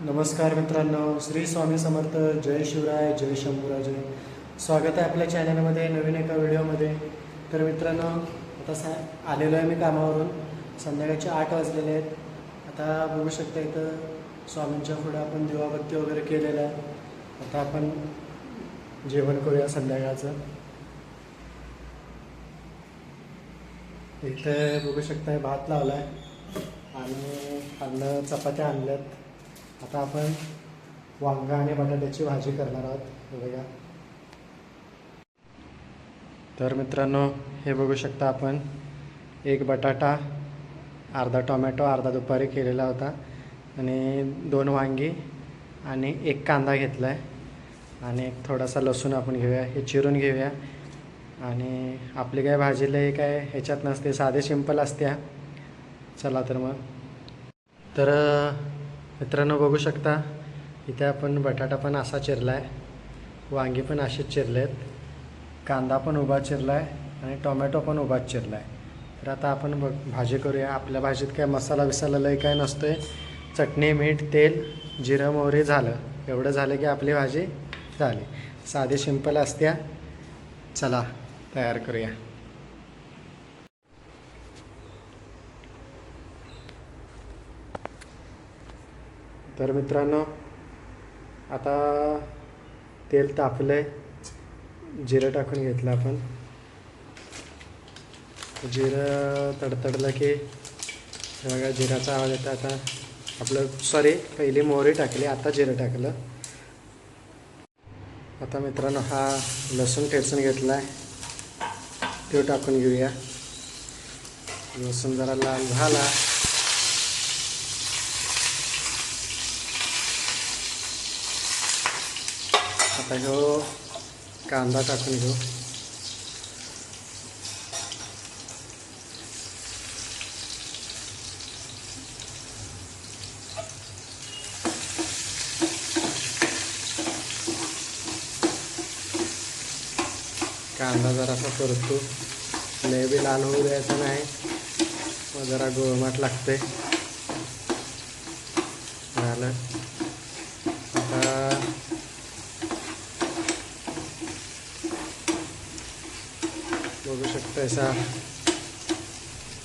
नमस्कार मित्रांनो श्री स्वामी समर्थ जय शिवराय जय शंभूराजे. स्वागत आहे आपल्या चॅनलमध्ये नवीन एका व्हिडिओमध्ये. तर मित्रांनो आता सा आलेलो आहे मी कामावरून. संध्याकाळचे आठ वाजलेले आहेत. आता बघू शकता इथं स्वामींच्या पुढं आपण दिवाबत्ती वगैरे केलेलं आहे. आता आपण जेवण करूया संध्याकाळचं. इथं बघू शकता भात लावला आहे आणि अन्न चपात्या आणल्यात. आता आपण वांगा आणि बटाट्याची भाजी करणार आहोत. बघा. तर मित्रांनो हे बघू शकता आपण. एक बटाटा अर्धा टोमॅटो अर्धा दुपारी केलेला होता. आणि दोन वांगी आणि एक कांदा घेतला आहे आणि एक थोडासा लसूण आपण घेऊया. हे चिरून घेऊया. आणि आपली काय भाजीला हे काय ह्याच्यात नसते साधे सिंपल असत्या. चला तर मग. तर मित्रांनो बघू शकता इथे आपण बटाटा पण असा चिरला आहे वांगी पण असेच चिरले आहेत कांदा पण उभा चिरला आहे आणि टोमॅटो पण उभाच चिरला आहे तर आता आपण बघ भाजी करूया. आपल्या भाजीत काय मसाला विसाला लय काय नसतं आहे चटणी मीठ तेल जिरं मोहरी झालं. एवढं झालं की आपली भाजी झाली. साधी सिंपल असत्या. चला तयार करूया. तर मित्रांनो आता तेल तापलं आहे जिरं टाकून घेतलं आपण. जिरं तडतडलं की हे बघा जिराचा आवाज येतो आता. आपलं सॉरी पहिली मोहरी टाकली आता जिरं टाकलं. आता मित्रांनो हा लसूण ठेचून घेतला आहे तो टाकून घेऊया. लसूण जरा लाल झाला. आता ह्यो कांदा टाकून घेऊ. कांदा जरासा परतू लय बी लाल होऊ द्यायचा नाही. मग जरा गोळमाट लागते झालं आता पैसा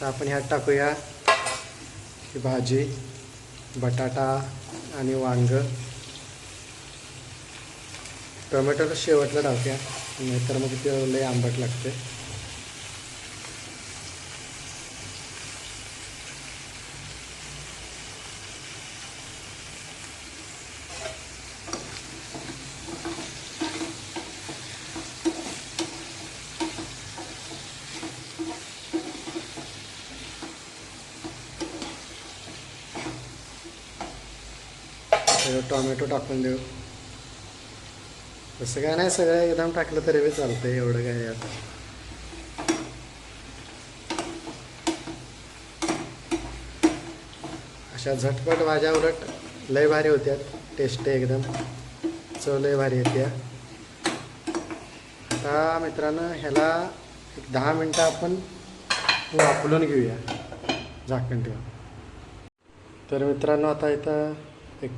तर आपण ह्यात टाकूया ही भाजी बटाटा आणि वांग. टोमॅटोला शेवटला टाकूया नाहीतर मग ते लय आंबट लागते. त्याच्यावर टोमॅटो टाकून देऊ. तसं काय नाही सगळं एकदम टाकलं तरी बी चालतं एवढं काय आता. अशा झटपट भाज्या उलट लय भारी होत्या टेस्ट एकदम. चव लय भारी येते आता मित्रांनो ह्याला एक दहा मिनटं आपण वापरून घेऊया झाकण ठेवून. तर मित्रांनो आता इथं एक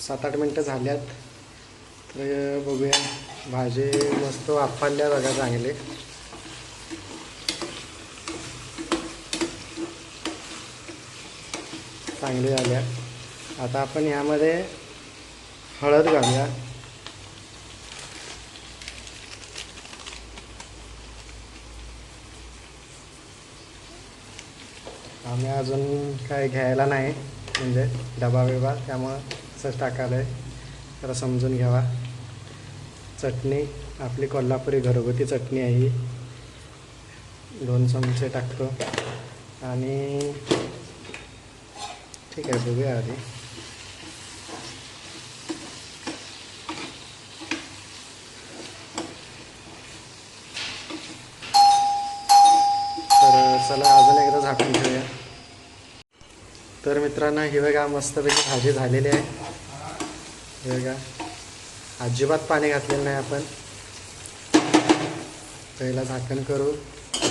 सात आठ मिनटं झाल्यात. तर बघूया. भाजी मस्त वापरल्या बघा चांगले. चांगली झाल्या. आता आपण ह्यामध्ये हळद घालूया. आम्ही अजून काय घ्यायला नाही. म्हणजे डबा बिबा त्यामुळं चं टाकायला आहे जरा समजून घ्यावा. चटणी आपली कोल्हापुरी घरगुती चटणी आहे ही. दोन चमचे टाकतो. आणि ठीक आहे बघूया आधी. तर चला अजून एकदा झाकून ठेवूया. तर मित्रांनो ही मस्तपैकी भाजी झालेली आहे. बघा. अजिबात पाणी घातलेलं नाही आपण. पहिला झाकण करू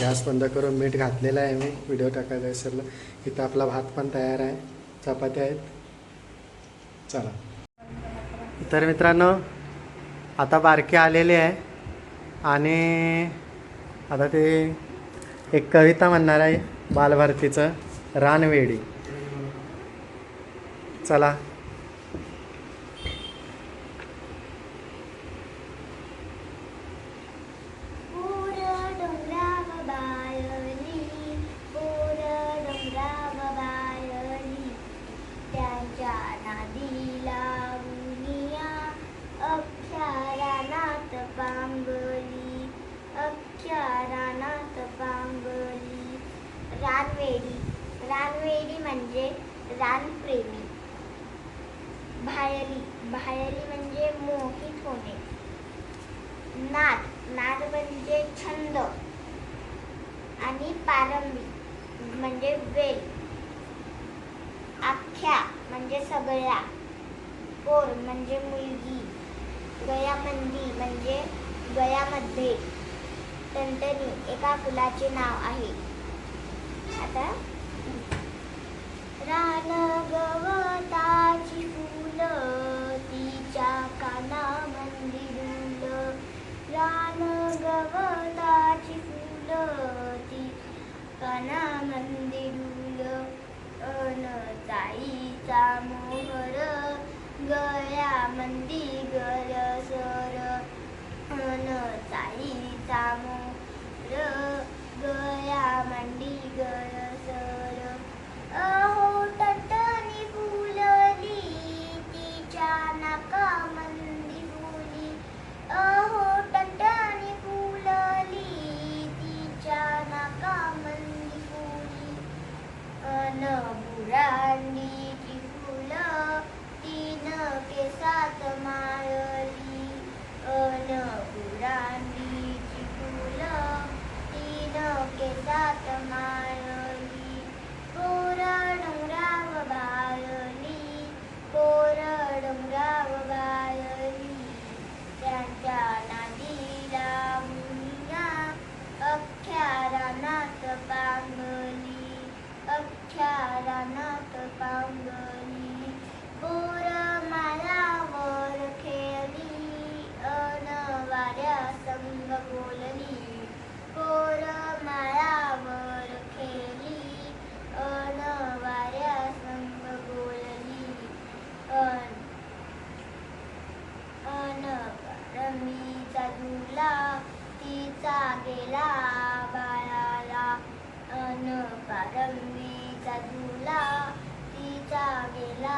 गॅस बंद करून मीठ घातलेलं आहे मी. व्हिडिओ टाकायचा विसरलं इथं आपला भात पण तयार आहे. चपात्या आहेत. चला. तर मित्रांनो आता बारके आलेले आहे. आणि आता ते एक कविता म्हणणार आहे बालभारतीचं रानवेडी. चला. रानप्रेमी. भायली भायली म्हणजे मोहित होणे. नाद. नाद म्हणजे छंद. आणि पारंबी म्हणजे वेल. आख्या म्हणजे सगळ्या. पोर म्हणजे मुलगी. गयामंदी म्हणजे गयामध्ये. टणटणी एका फुलाचे नाव आहे. आता रान गवताची फुलं तिच्या काना डुलं रान गवताची फुलं ती काना डुलं अन ताईचा मोहर गळ्यामंदी गरसर अन ताईचा मोहर गळ्यामंदी गरसर ಗುರುವಿಗ ತುಲಾ ತೀಜಾಗೆಲಾ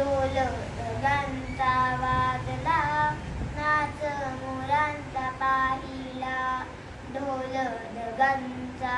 डोल ढगांचा वाजला नाच मोरांचा पाहिला. ढोल ढगांचा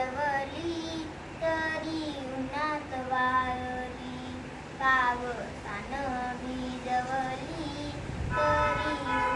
भिजवली तरी उन्हात वाळली. पावसान भिजवली तरी